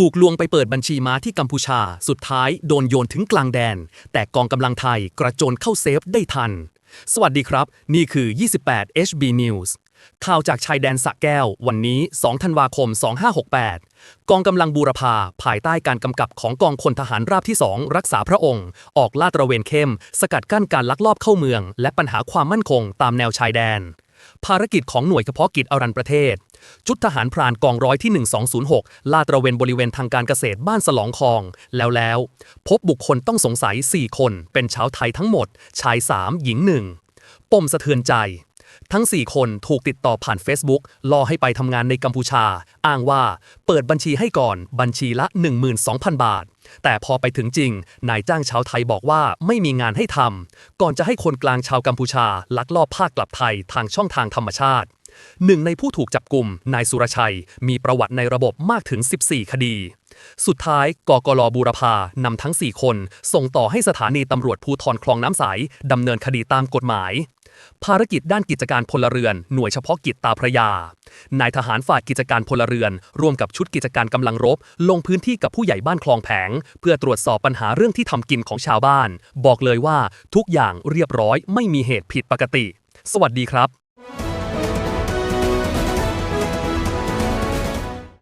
ถูกลวงไปเปิดบัญชีม้าที่กัมพูชา สุดท้ายโดนโยนถึงกลางแดน แต่กองกำลังไทยกระโจนเข้าเซฟได้ทัน สวัสดีครับ นี่คือ 28 HB News ข่าวจากชายแดนสระแก้ว วันนี้ 2 ธันวาคม 2568 กองกำลังบูรพาภายใต้การกำกับของกองพลทหารราบที่ 2 รักษาพระองค์ ออกลาดตระเวนเข้ม สกัดกั้นการลักลอบเข้าเมือง และปัญหาความมั่นคงตามแนวชายแดน ภารกิจของหน่วยเฉพาะกิจอรันประเทศ ชุดทหารพรานกองร้อยที่ 1206 ลาดตระเวนบริเวณทางการเกษตรบ้านสลองคอง แล้วแล้ว พบบุคคลต้องสงสัย 4 คน เป็นชาวไทยทั้งหมด ชาย 3 หญิง 1ปมสะเทือนใจ ทั้ง 4 คนถูกติดต่อผ่าน Facebook ล่อให้ไปทำงานในกัมพูชา อ้างว่าเปิดบัญชีให้ก่อนบัญชีละ 12,000 บาท แต่พอไปถึงจริง นายจ้างชาวไทยบอกว่าไม่มีงานให้ทำก่อนจะให้คนกลางชาวกัมพูชาลักลอบภาคกลับไทยทางช่องทางธรรมชาติ หนึ่งในผู้ถูกจับกลุ่มนายสุรชัย มีประวัติในระบบมากถึง 14 คดี สุดท้ายกกลบูรพานำทั้ง 4 คน ส่งต่อให้สถานีตำรวจภูธรคลองน้ำใสดำเนินคดีตามกฎหมาย ภารกิจด้านกิจการพลเรือน หน่วยเฉพาะกิจตาพระยา นายทหารฝ่ายกิจการพลเรือน ร่วมกับชุดกิจการกำลังรบ ลงพื้นที่กับผู้ใหญ่บ้านคลองแผง เพื่อตรวจสอบปัญหาเรื่องที่ทำกินของชาวบ้าน บอกเลยว่าทุกอย่างเรียบร้อยไม่มีเหตุผิดปกติ สวัสดีครับ